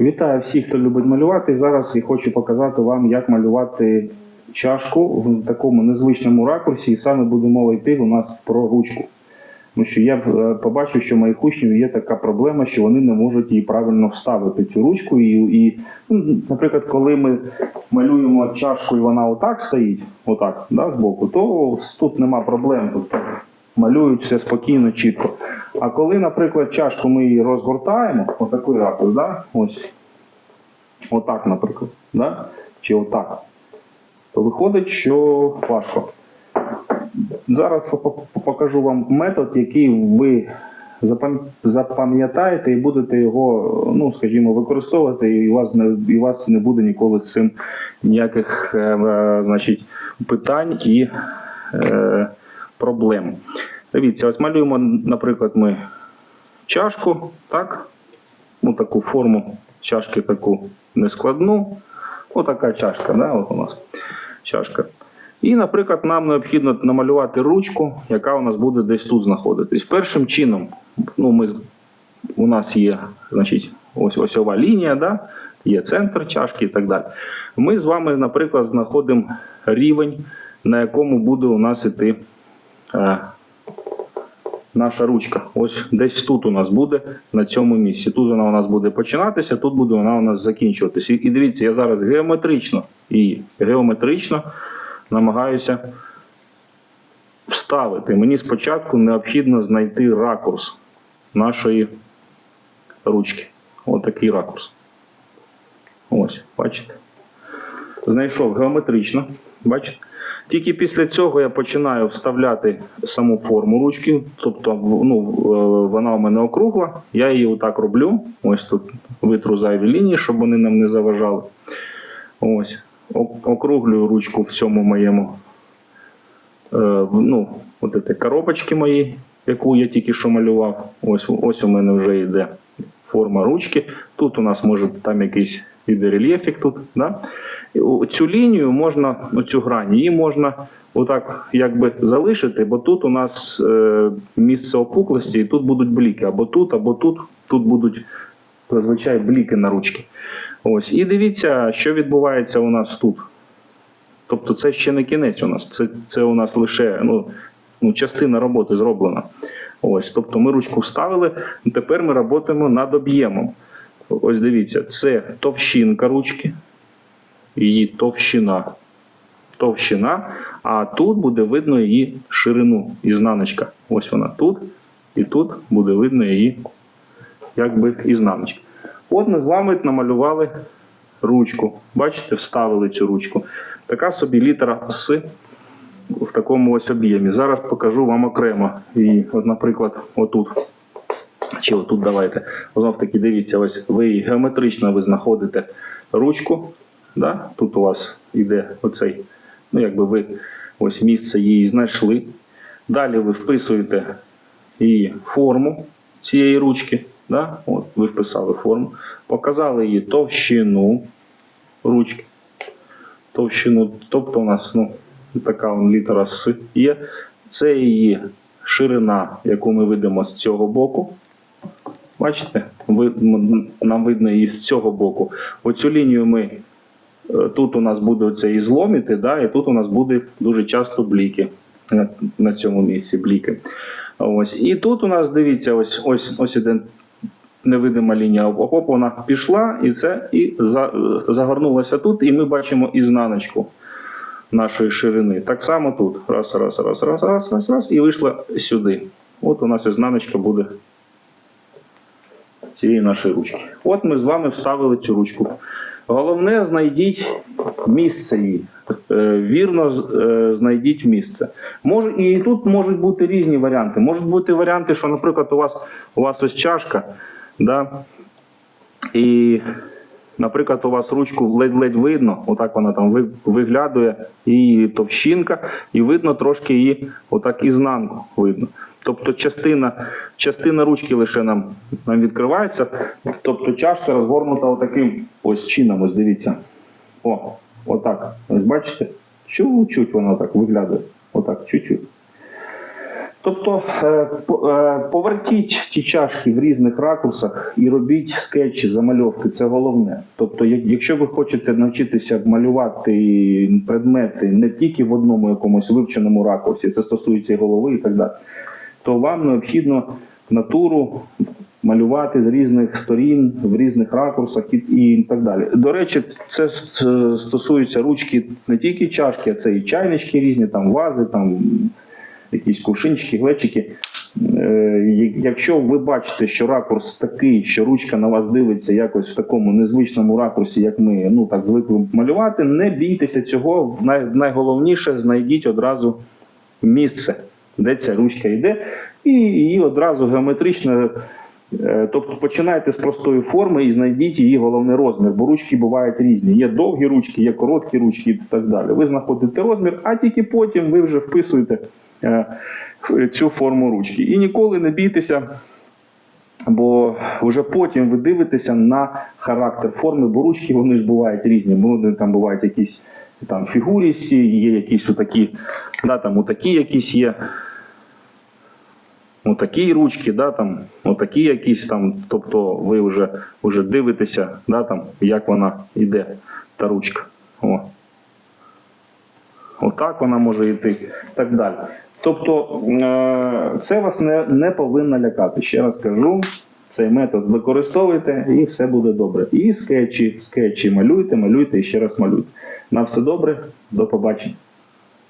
Вітаю всіх, хто любить малювати. Зараз я хочу показати вам, як малювати чашку в такому незвичному ракурсі, і саме буде мова йти у нас про ручку. Тому що я е, побачив, що моїх учнів є така проблема, що вони не можуть її правильно вставити цю ручку. І, і ну, наприклад, коли ми малюємо чашку і вона отак стоїть, отак, да, збоку, то тут нема проблем. Тобто малюють все спокійно, чітко. А коли, наприклад, чашку ми її розгортаємо, отакий ракурс, да? ось, отак, наприклад, да? чи отак, то виходить, що важко. Зараз покажу вам метод, який ви запам'ятаєте і будете його, ну скажімо, використовувати, і у вас не і вас не буде ніколи з цим ніяких е, е, значить, питань і е, проблем. Дивіться, ось малюємо, наприклад, ми чашку, так? Ну, таку форму чашки таку нескладну. Отака чашка, да? От у нас чашка. І, наприклад, нам необхідно намалювати ручку, яка у нас буде десь тут знаходитись. Першим чином, ну, ми, у нас є значить, ось осьова лінія, да? є центр чашки і так далі. Ми з вами, наприклад, знаходимо рівень, на якому буде у нас іти е, наша ручка. Ось десь тут у нас буде на цьому місці. Тут вона у нас буде починатися, тут буде вона у нас закінчуватися. І, дивіться, я зараз геометрично і геометрично намагаюся вставити. Мені спочатку необхідно знайти ракурс нашої ручки. Отакий ракурс. Ось, бачите? Знайшов геометрично. Бачите? Тільки після цього я починаю вставляти саму форму ручки, тобто ну, е, вона у мене округла, я її отак роблю. Ось тут витру зайві лінії, щоб вони нам не заважали. Ось. Округлюю ручку в цьому моєму е, ну, от ці коробочки мої, яку я тільки що малював. Ось, ось у мене вже йде форма ручки. Тут у нас може там якийсь іде рельєфік тут. Да? Цю лінію можна, оцю грань, її можна отак якби залишити, бо тут у нас е, місце опуклості, і тут будуть бліки. Або тут, або тут. Тут будуть зазвичай бліки на ручки. Ось. І дивіться, що відбувається у нас тут. Тобто це ще не кінець у нас, це, це у нас лише ну, ну, частина роботи зроблена. Ось, тобто ми ручку вставили, тепер ми працюємо над об'ємом. Ось дивіться, це товщинка ручки, її товщина. Товщина, а тут буде видно її ширину, ізнаночка. Ось вона тут, і тут буде видно її якби ізнаночка. От ми з вами намалювали ручку. Бачите, вставили цю ручку. Така собі літера С в такому ось об'ємі. Зараз покажу вам окремо. І, от, наприклад, отут. Чи отут давайте. Знов таки дивіться, ось ви геометрично ви знаходите ручку. Да? Тут у вас йде оцей, ну якби ви ось місце її знайшли. Далі ви вписуєте її форму цієї ручки. Да? От, ви вписали форму, показали її товщину ручки. Товщину, тобто у нас ну, така вон літера С є. Це її ширина, яку ми видимо з цього боку. Бачите, нам видно її з цього боку. Оцю лінію ми е, тут у нас буде цей злом іти, да, і тут у нас буде дуже часто бліки на, цьому місці. Бліки. Ось. І тут у нас дивіться, ось ось ось іде невидима лінія оп, вона пішла, і це і за, загорнулася тут, і ми бачимо ізнаночку нашої ширини. Так само тут. Раз, раз, раз, раз, раз, раз, раз, і вийшла сюди. От у нас ізнаночка буде цієї нашої ручки. От ми з вами вставили цю ручку. Головне, знайдіть місце її. Е, Вірно е, знайдіть місце. Може, і тут можуть бути різні варіанти. Можуть бути варіанти, що, наприклад, у вас, у вас ось чашка, да, і, наприклад, у вас ручку ледь-ледь видно, отак вона там виглядує, її товщинка, і видно трошки її отак ізнанку видно. Тобто частина, частина ручки лише нам, нам відкривається. Тобто чашка розгорнута отаким ось чином, ось дивіться. О, отак. Ось бачите? Чуть-чуть вона так виглядає. Отак, чуть-чуть. Тобто е, е, повертіть ті чашки в різних ракурсах і робіть скетчі, замальовки. Це головне. Тобто, якщо ви хочете навчитися малювати предмети не тільки в одному якомусь вивченому ракурсі, це стосується і голови і так далі, то вам необхідно натуру малювати з різних сторін, в різних ракурсах і, і так далі. До речі, це стосується ручки не тільки чашки, а це і чайнички різні, там вази, там якісь кувшинчики, глечики. Е, Якщо ви бачите, що ракурс такий, що ручка на вас дивиться якось в такому незвичному ракурсі, як ми ну так звикли малювати, не бійтеся цього. Най- найголовніше знайдіть одразу місце, де ця ручка йде, і її одразу геометрично. е, Тобто починайте з простої форми і знайдіть її головний розмір, бо ручки бувають різні. Є довгі ручки, є короткі ручки і так далі. Ви знаходите розмір, а тільки потім ви вже вписуєте цю форму ручки. І ніколи не бійтеся, бо вже потім ви дивитеся на характер форми, бо ручки вони ж бувають різні. Вони там бувають якісь там фігурісті, є якісь отакі, да, там отакі якісь є. Отакі ручки, да, там, отакі якісь там, тобто ви вже, вже дивитеся, да, там, як вона йде, та ручка. О. Отак вона може йти, і так далі. Тобто е, це вас не, не повинно лякати. Ще раз кажу, цей метод використовуйте і все буде добре. І скетчі, скетчі малюйте, малюйте і ще раз малюйте. На все добре, до побачення.